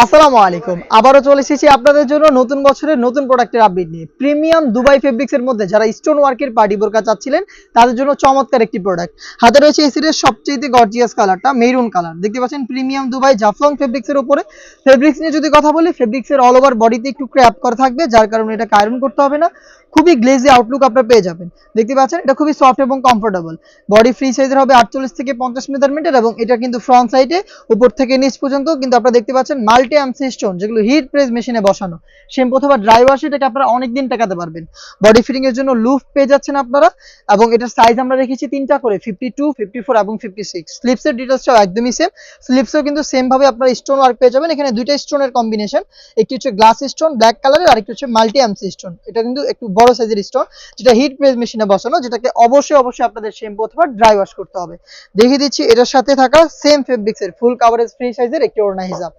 আসসালামু আলাইকুম। আবারও চলে এসেছি আপনাদের জন্য নতুন বছরের নতুন প্রোডাক্টের আপডেট নিয়ে। প্রিমিয়াম দুবাই ফেব্রিক্স এর মধ্যে যারা স্টোন ওয়ার্কের পার্টি বোরকা চাচ্ছিলেন, তাদের জন্য চমৎকার একটি প্রোডাক্ট হাতে রয়েছে এই সিরিজের সবচেয়ে গর্জিয়াস কালারটা মেরুন কালার দেখতে পাচ্ছেন প্রিমিয়াম দুবাই জাফলং ফেব্রিক্স এর উপরে। ফেব্রিক্স নিয়ে যদি কথা বলি ফেব্রিক্স এর অল ওভার বডিতে একটু ক্র্যাপ করা থাকবে, যার কারণে এটা আয়রন করতে হবে না। খুবই গ্লেজি আউটলুক আপনারা পেয়ে যাবেন। দেখতে পাচ্ছেন, এটা খুবই সফট এবং কমফোর্টেবল বডি ফ্রি সাইজের হবে আটচল্লিশ থেকে পঞ্চাশ মেজারমেন্টের এবং এটা কিন্তু ফ্রন্ট সাইডে উপর থেকে নিচ পর্যন্ত কিন্তু আপনারা দেখতে পাচ্ছেন মাল্টি অ্যামসি স্টোন যেগুলো হিট প্রেস মেশিনে বসানো শ্যাম্পু অথবা ড্রাই ওয়াশ এটাকে আপনারা অনেকদিন টাকাতে পারবেন। বডি ফিটিং এর জন্য লুফ পেয়ে যাচ্ছেন আপনারা, এবং এটার সাইজ আমরা রেখেছি তিনটা করে ফিফটি টু ফিফটি ফোর এবং ফিফটি সিক্স স্লিপসের ডিটেলসটাও একদমই সেম স্লিপসও কিন্তু সেম ভাবে আপনারা স্টোন ওয়ার্ক পেয়ে যাবেন। এখানে দুইটা স্টোনের কম্বিনেশন একটি হচ্ছে গ্লাস স্টোন ব্ল্যাক কালারের আর একটি হচ্ছে মাল্টি অ্যামসি স্টোন এটা কিন্তু একটু বড় সাইজের স্টোন যেটা হিট প্রেস মেশিনে বসানো, যেটাকে অবশ্যই অবশ্যই আপনাদের শ্যাম্পু অথবা ড্রাই ওয়াশ করতে হবে। দেখিয়ে দিচ্ছি, এটার সাথে থাকা সেম ফেব্রিক্সের ফুল কাভারেজ ফ্রি সাইজের একটি ওড়না হিজাব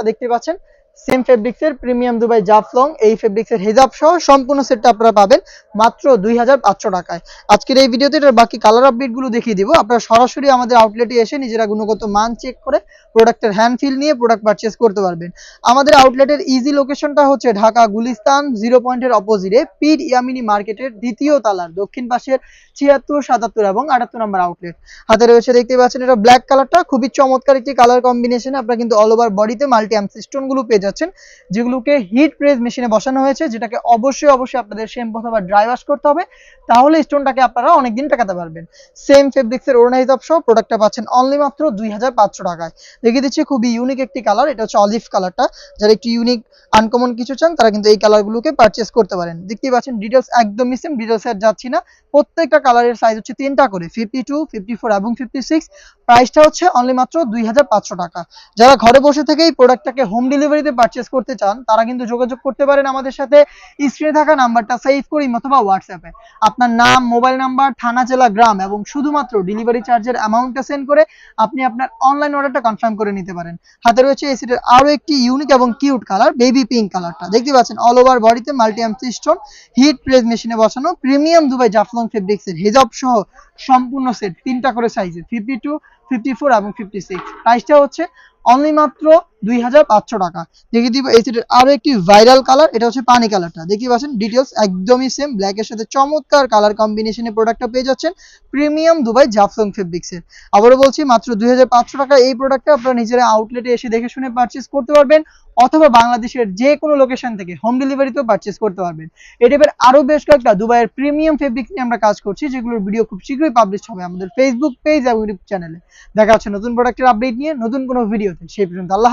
দেখতে পাচ্ছেন। সেম ফেব্রিক্সের প্রিমিয়াম দুবাই জাফলং এই ফেব্রিক্সের হেজাব সহ সম্পূর্ণ সেটটা আপনারা পাবেন মাত্র দুই হাজার পাঁচশো টাকায়। আজকের এই ভিডিওতে এটার বাকি কালার আপডেটগুলো দেখিয়ে দিব। আপনারা সরাসরি আমাদের আউটলেটে এসে নিজেরা গুণগত মান চেক করে প্রোডাক্টের হ্যান্ড ফিল নিয়ে প্রোডাক্ট পারচেস করতে পারবেন। আমাদের আউটলেটের ইজি লোকেশনটা হচ্ছে ঢাকা গুলিস্তান জিরো পয়েন্টের অপোজিটে পিড ইয়ামিনি মার্কেটের দ্বিতীয় তালার, দক্ষিণ পাশের ছিয়াত্তর, সাতাত্তর এবং আটাত্তর নম্বর আউটলেট হাতে রয়েছে দেখতে পাচ্ছেন এটা ব্ল্যাক কালারটা খুবই চমৎকার একটি কালার কম্বিনেশন আপনারা কিন্তু অল ওভার বডিতে মাল্টি অ্যামসিস্টোনগুলো পেয়ে যাচ্ছেন, যেগুলোকে হিট প্রেস মেশিনে বসানো হয়েছে, যেটাকে অবশ্যই অবশ্যই আপনাদের শ্যাম্পু অথবা ড্রাই ওয়াশ করতে হবে, তাহলে স্টোনটাকে আপনারা অনেকদিন টাকাতে পারবেন। সেম ফেব্রিক্সের ওড়না হিসাব সহ প্রোডাক্টটা পাচ্ছেন অনলি মাত্র দুই হাজার পাঁচশো টাকায়। দেখিয়ে দিচ্ছি খুবই ইউনিক একটি কালার এটা হচ্ছে অলিভ কালারটা যারা একটু ইউনিক আনকমন কিছু চান, তারা কিন্তু এই কালারগুলোকে পারচেস করতে পারেন। দেখতেই পাচ্ছেন ডিটেলস একদমই সেম ডিটেলস আর যাচ্ছি না। প্রত্যেকটা কালারের সাইজ হচ্ছে তিনটা করে ফিফটি টু ফিফটি ফোর এবং ফিফটি সিক্স প্রাইসটা হচ্ছে অনলি মাত্র দুই হাজার পাঁচশো টাকা। যারা ঘরে বসে থেকে এই প্রোডাক্টটাকে হোম ডেলিভারিতে পারচেস করতে চান, তারা কিন্তু যোগাযোগ করতে পারেন আমাদের সাথে। স্ক্রিনে থাকা নাম্বারটা সেভ করি অথবা হোয়াটসঅ্যাপে আপনার নাম মোবাইল নাম্বার থানা, জেলা, গ্রাম এবং শুধুমাত্র ডেলিভারি চার্জের অ্যামাউন্টটা সেন্ড করে আপনি আপনার অনলাইন অর্ডারটা কনফার্ম করে নিতে পারেন। হাতে রয়েছে এই সেটের আরও একটি ইউনিক এবং কিউট কালার বেবি পিঙ্ক কালারটা দেখতে পাচ্ছেন অল ওভার বডিতে মাল্টি অ্যামসি স্টোন হিট প্রেস মেশিনে বসানো প্রিমিয়াম দুবাই জাফলং ফেব্রিক্সের হেজব সহ সম্পূর্ণ সেট তিনটা করে সাইজে ফিফটি টু ফিফটি ফোর এবং ফিফটি সিক্স প্রাইসটা হচ্ছে অনলি মাত্র দুই হাজার পাঁচশো টাকা। দিব এই সেটের আরও একটি ভাইরাল কালার এটা হচ্ছে পানি কালারটা পাচ্ছেন ডিটেলস একদমই সেম সাথে চমৎকার কালার প্রোডাক্টটা পেয়ে যাচ্ছেন প্রিমিয়াম দুবাই জাফলং ফেব্রিক্সের আবারও বলছি, মাত্র দুই হাজার পাঁচশো টাকা এই প্রোডাক্টটা আপনারা নিজেরা আউটলেটে এসে দেখে শুনে করতে পারবেন, অথবা বাংলাদেশের যে কোনো লোকেশন থেকে হোম ডেলিভারিতেও পারচেস করতে পারবেন। এই টাইপের আরও বেশ কয়েকটা দুবাইয়ের প্রিমিয়াম ফেব্রিক নিয়ে আমরা কাজ করছি, যেগুলোর ভিডিও খুব শীঘ্রই পাবলিশ হবে আমাদের ফেসবুক পেজ এবং ইউটিউব চ্যানেলে দেখা হচ্ছে নতুন প্রোডাক্টের আপডেট নিয়ে নতুন কোনো ভিডিওতে সেই পর্যন্ত আল্লাহ